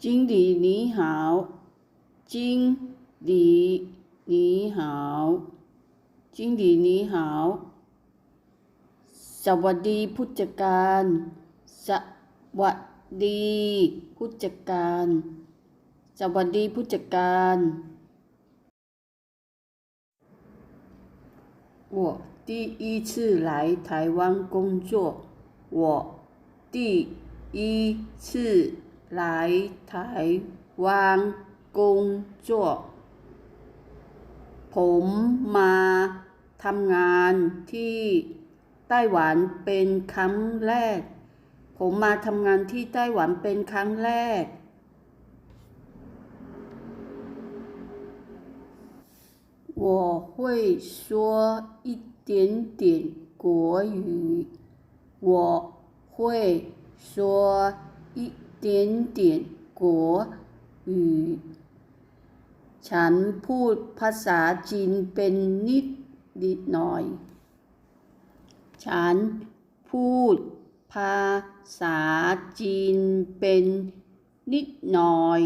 经理你好，经理你好，经理你好 สวัสดีผู้จัดการ สวัสดีผู้จัดการ สวัสดีผู้จัดการ我第一次来台湾工作。我第一次 来台湾工作 ผมมาทำงานที่ไต้หวันเป็นครั้งแรก ผมมาทำงานที่ไต้หวันเป็นครั้งแรก 我会说一点点国语。我会说一 点点国语。ฉันพูดภาษาจีนเป็นนิดนิดหน่อย ฉันพูดภาษาจีนเป็นนิดหน่อย